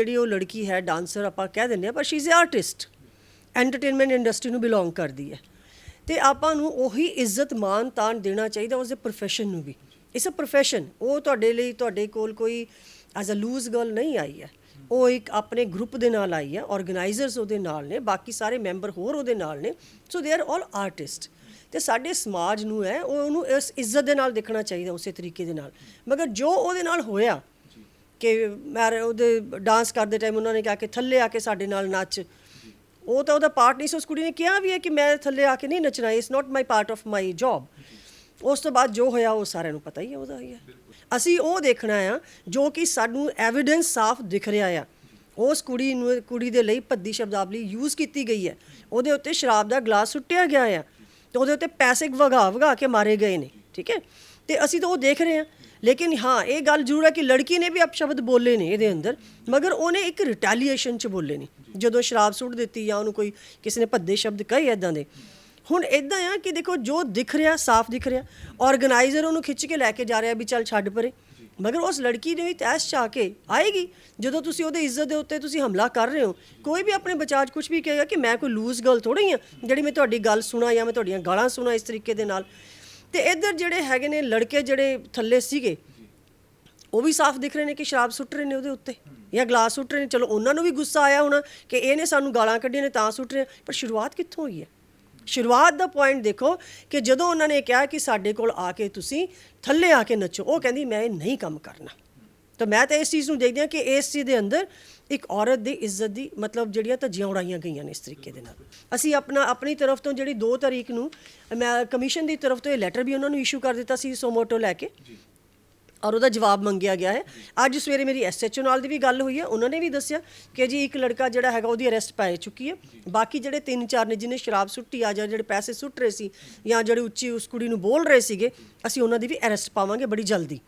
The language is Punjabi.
ਜਿਹੜੀ ਉਹ ਲੜਕੀ ਹੈ ਡਾਂਸਰ ਆਪਾਂ ਕਹਿ ਦਿੰਦੇ ਆ ਪਰ she is a artist entertainment industry ਨੂੰ ਬਿਲੋਂਗ ਕਰਦੀ ਹੈ। ਤੇ ਆਪਾਂ ਨੂੰ ਉਹੀ ਇੱਜ਼ਤ ਮਾਨ ਤਾਨ ਦੇਣਾ ਚਾਹੀਦਾ ਉਸਦੇ profession ਨੂੰ ਵੀ। It's a profession. ਉਹ ਤੁਹਾਡੇ ਲਈ, ਤੁਹਾਡੇ ਕੋਲ ਕੋਈ ਐਜ਼ ਅ ਲੂਜ਼ ਗਰਲ ਨਹੀਂ ਆਈ ਹੈ। ਉਹ ਇੱਕ ਆਪਣੇ ਗਰੁੱਪ ਦੇ ਨਾਲ ਆਈ ਹੈ ਆਰਗੇਨਾਈਜ਼ਰਸ ਉਹਦੇ ਨਾਲ ਨੇ, ਬਾਕੀ ਸਾਰੇ ਮੈਂਬਰ ਹੋਰ ਉਹਦੇ ਨਾਲ ਨੇ। ਸੋ ਦੇ ਆਰ ਆਲ ਆਰਟਿਸਟ ਤੇ ਸਾਡੇ ਸਮਾਜ ਨੂੰ ਹੈ, ਉਹ ਉਹਨੂੰ ਇਸ ਇੱਜ਼ਤ ਦੇ ਨਾਲ ਦੇਖਣਾ ਚਾਹੀਦਾ ਉਸੇ ਤਰੀਕੇ ਦੇ ਨਾਲ। ਮਗਰ ਜੋ ਉਹਦੇ ਨਾਲ ਹੋਇਆ ਕਿ ਮੈਂ ਉਹਦੇ ਡਾਂਸ ਕਰਦੇ ਟਾਈਮ ਉਹਨਾਂ ਨੇ ਕਿਹਾ ਕਿ ਥੱਲੇ ਆ ਕੇ ਸਾਡੇ ਨਾਲ ਨੱਚ। ਉਹ ਤਾਂ ਉਹਦਾ ਪਾਰਟ ਨਹੀਂ ਸੀ, ਉਸ ਕੁੜੀ ਨੇ ਕਿਹਾ ਵੀ ਹੈ ਕਿ ਮੈਂ ਥੱਲੇ ਆ ਕੇ ਨਹੀਂ ਨੱਚਣਾ it's not my part of my job ਉਸ ਤੋਂ ਬਾਅਦ ਜੋ ਹੋਇਆ, ਉਹ ਸਾਰਿਆਂ ਨੂੰ ਪਤਾ ਹੀ ਹੈ, ਉਹਦਾ ਹੀ ਹੈ। ਅਸੀਂ ਉਹ ਦੇਖਣਾ ਆ, ਜੋ ਕਿ ਸਾਨੂੰ ਐਵੀਡੈਂਸ ਸਾਫ਼ ਦਿਖ ਰਿਹਾ ਆ। ਉਸ ਕੁੜੀ ਨੂੰ, ਕੁੜੀ ਦੇ ਲਈ ਭੱਦੀ ਸ਼ਬਦਾਵਲੀ ਯੂਜ਼ ਕੀਤੀ ਗਈ ਹੈ। ਉਹਦੇ ਉੱਤੇ ਸ਼ਰਾਬ ਦਾ ਗਲਾਸ ਸੁੱਟਿਆ ਗਿਆ ਆ। ਤੇ ਉਹਦੇ ਉੱਤੇ ਪੈਸੇ ਵਗਾ ਵਗਾ ਕੇ ਮਾਰੇ ਗਏ ਨੇ, ਠੀਕ ਹੈ? ਤੇ ਅਸੀਂ ਤਾਂ ਉਹ ਦੇਖ ਰਹੇ ਹਾਂ। ਲੇਕਿਨ ਹਾਂ, ਇਹ ਗੱਲ ਜ਼ਰੂਰ ਹੈ ਕਿ ਲੜਕੀ ਨੇ ਵੀ ਅਪਸ਼ਬਦ ਬੋਲੇ ਨੇ ਇਹਦੇ ਅੰਦਰ, ਮਗਰ ਉਹਨੇ ਇੱਕ ਰਿਟੈਲੀਏਸ਼ਨ ਚ ਬੋਲੇ ਨੇ। ਜਦੋਂ ਸ਼ਰਾਬ ਸੁੱਟ ਦਿੱਤੀ ਜਾਂ ਉਹਨੂੰ ਕੋਈ ਕਿਸੇ ਨੇ ਭੱਦੇ ਸ਼ਬਦ ਕਹੇ ਇਦਾਂ ਦੇ। ਹੁਣ ਇਦਾਂ ਆ ਕਿ ਦੇਖੋ, ਜੋ ਦਿਖ ਰਿਹਾ, ਸਾਫ਼ ਦਿਖ ਰਿਹਾ ਆਰਗੇਨਾਈਜ਼ਰ ਉਹਨੂੰ ਖਿੱਚ ਕੇ ਲੈ ਕੇ ਜਾ ਰਿਹਾ ਵੀ ਚੱਲ ਛੱਡ ਪਰੇ। ਮਗਰ ਉਸ ਲੜਕੀ ਨੇ ਵੀ ਤੈਸ਼ ਚਾ ਕੇ ਆਏਗੀ। ਜਦੋਂ ਤੁਸੀਂ ਉਹਦੇ ਇੱਜ਼ਤ ਦੇ ਉੱਤੇ ਤੁਸੀਂ ਹਮਲਾ ਕਰ ਰਹੇ ਹੋ, ਕੋਈ ਵੀ ਆਪਣੇ ਬਚਾਅ 'ਚ ਕੁਝ ਵੀ ਕਹੇਗਾ ਕਿ ਮੈਂ ਕੋਈ ਲੂਜ਼ ਗਰਲ ਥੋੜੀ ਆ ਜਿਹੜੀ ਮੈਂ ਤੁਹਾਡੀ ਗੱਲ ਸੁਣਾ ਜਾਂ ਮੈਂ ਤੁਹਾਡੀਆਂ ਗਾਲਾਂ ਸੁਣਾ ਇਸ ਤਰੀਕੇ ਦੇ ਨਾਲ ਤੇ ਇੱਧਰ ਜਿਹੜੇ ਹੈਗੇ ਨੇ ਲੜਕੇ ਜਿਹੜੇ ਥੱਲੇ ਸੀਗੇ, ਉਹ ਵੀ ਸਾਫ਼ ਦਿਖ ਰਹੇ ਨੇ ਕਿ ਸ਼ਰਾਬ ਸੁੱਟ ਰਹੇ ਨੇ ਉਹਦੇ ਉੱਤੇ ਜਾਂ ਗਲਾਸ ਸੁੱਟ ਰਹੇ ਨੇ। ਚਲੋ ਉਹਨਾਂ ਨੂੰ ਵੀ ਗੁੱਸਾ ਆਇਆ ਹੋਣਾ ਕਿ ਇਹਨੇ ਸਾਨੂੰ ਗਾਲਾਂ ਕੱਢੀਆਂ ਨੇ ਤਾਂ ਸੁੱਟ ਰਹੇ ਪਰ ਸ਼ੁਰੂਆਤ ਕਿੱਥੋਂ ਹੋਈ ਹੈ? ਸ਼ੁਰੂਆਤ ਦਾ ਪੁਆਇੰਟ ਦੇਖੋ ਕਿ ਜਦੋਂ ਉਹਨਾਂ ਨੇ ਕਿਹਾ ਕਿ ਸਾਡੇ ਕੋਲ ਆ ਕੇ ਤੁਸੀਂ ਥੱਲੇ ਆ ਕੇ ਨੱਚੋ, ਉਹ ਕਹਿੰਦੀ, ਮੈਂ ਇਹ ਨਹੀਂ ਕੰਮ ਕਰਨਾ। ਤਾਂ ਮੈਂ ਤਾਂ ਇਸ ਚੀਜ਼ ਨੂੰ ਦੇਖਦੀ ਹਾਂ ਕਿ ਇਸ ਚੀਜ਼ ਦੇ ਅੰਦਰ ਇੱਕ ਔਰਤ ਦੀ ਇੱਜ਼ਤ ਦੀ ਮਤਲਬ ਜਿਹੜੀਆਂ ਧੱਜੀਆਂ ਉਡਾਈਆਂ ਗਈਆਂ ਨੇ ਇਸ ਤਰੀਕੇ ਦੇ ਨਾਲ। ਅਸੀਂ ਆਪਣਾ ਆਪਣੀ ਤਰਫ ਤੋਂ ਜਿਹੜੀ 2 ਤਾਰੀਖ ਨੂੰ ਮੈਂ ਕਮਿਸ਼ਨ ਦੀ ਤਰਫ ਤੋਂ ਇਹ ਲੈਟਰ ਵੀ ਉਹਨਾਂ ਨੂੰ ਇਸ਼ੂ ਕਰ ਦਿੱਤਾ ਸੀ ਸੋਮੋਟੋ ਲੈ ਕੇ ਔਰ ਉਹਦਾ ਜਵਾਬ ਮੰਗਿਆ ਗਿਆ ਹੈ। ਅੱਜ ਸਵੇਰੇ ਮੇਰੀ ਐਸਐਚਓ ਨਾਲ ਦੀ ਵੀ ਗੱਲ ਹੋਈ ਹੈ। ਉਹਨਾਂ ਨੇ ਵੀ ਦੱਸਿਆ ਕਿ ਜੀ ਇੱਕ ਲੜਕਾ ਜਿਹੜਾ ਹੈਗਾ ਉਹਦੀ ਅਰੈਸਟ ਪੈ ਚੁੱਕੀ ਹੈ। ਬਾਕੀ ਜਿਹੜੇ ਤਿੰਨ ਚਾਰ ਨੇ ਜਿਹਨੇ ਸ਼ਰਾਬ ਸੁੱਟੀ ਆ ਜਾਂ ਜਿਹੜੇ ਪੈਸੇ ਸੁੱਟ ਰਹੇ ਸੀ ਜਾਂ ਜਿਹੜੇ ਉੱਚੀ ਉਸ ਕੁੜੀ ਨੂੰ ਬੋਲ ਰਹੇ ਸੀਗੇ ਅਸੀਂ ਉਹਨਾਂ ਦੀ ਵੀ ਅਰੈਸਟ ਪਾਵਾਂਗੇ ਬੜੀ ਜਲਦੀ।